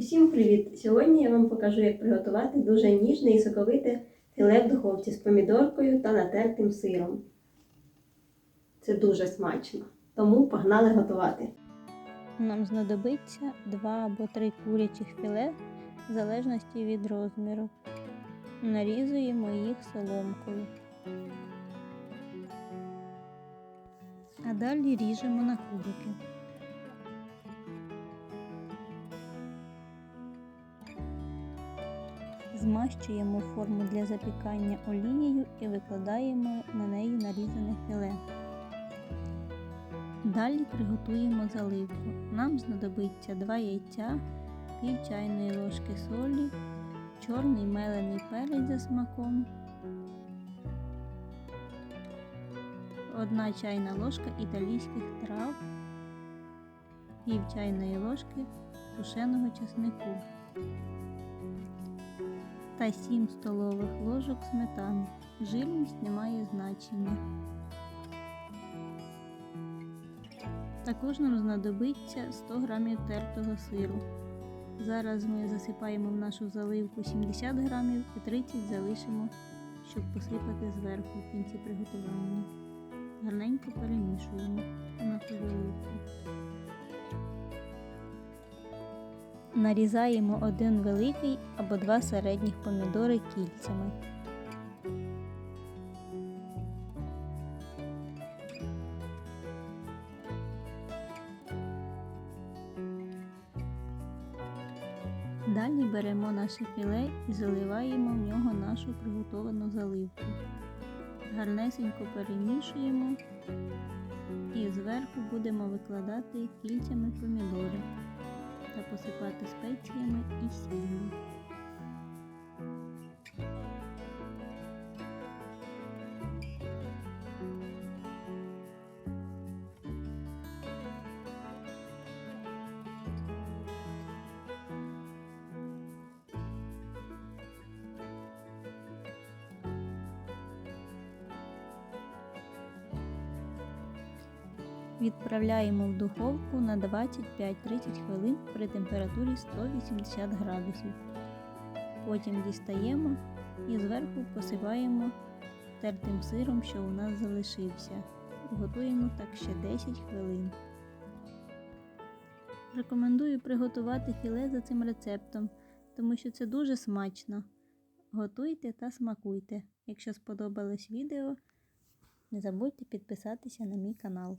Усім привіт! Сьогодні я вам покажу, як приготувати дуже ніжне і соковите філе в духовці з помідоркою та натертим сиром. Це дуже смачно. Тому погнали готувати. Нам знадобиться 2 або 3 курячих філе в залежності від розміру. Нарізуємо їх соломкою. А далі ріжемо на кубики. Змащуємо форму для запікання олією і викладаємо на неї нарізане філе. Далі приготуємо заливку. Нам знадобиться 2 яйця, пів чайної ложки солі, чорний мелений перець за смаком, 1 чайна ложка італійських трав, пів чайної ложки сушеного чеснику та 7 столових ложок сметани. Жирність не має значення. Також нам знадобиться 100 г тертого сиру. Зараз ми засипаємо в нашу заливку 70 грамів і 30 залишимо, щоб посипати зверху в кінці приготування. Гарненько перемішуємо нашу заливку. Нарізаємо один великий або два середніх помідори кільцями. Далі беремо наше філе і заливаємо в нього нашу приготовану заливку. Гарнесенько перемішуємо і зверху будемо викладати кільцями помідори та посипати спеціями і сіллю. Відправляємо в духовку на 25-30 хвилин при температурі 180 градусів. Потім дістаємо і зверху посипаємо тертим сиром, що у нас залишився. Готуємо так ще 10 хвилин. Рекомендую приготувати філе за цим рецептом, тому що це дуже смачно. Готуйте та смакуйте. Якщо сподобалось відео, не забудьте підписатися на мій канал.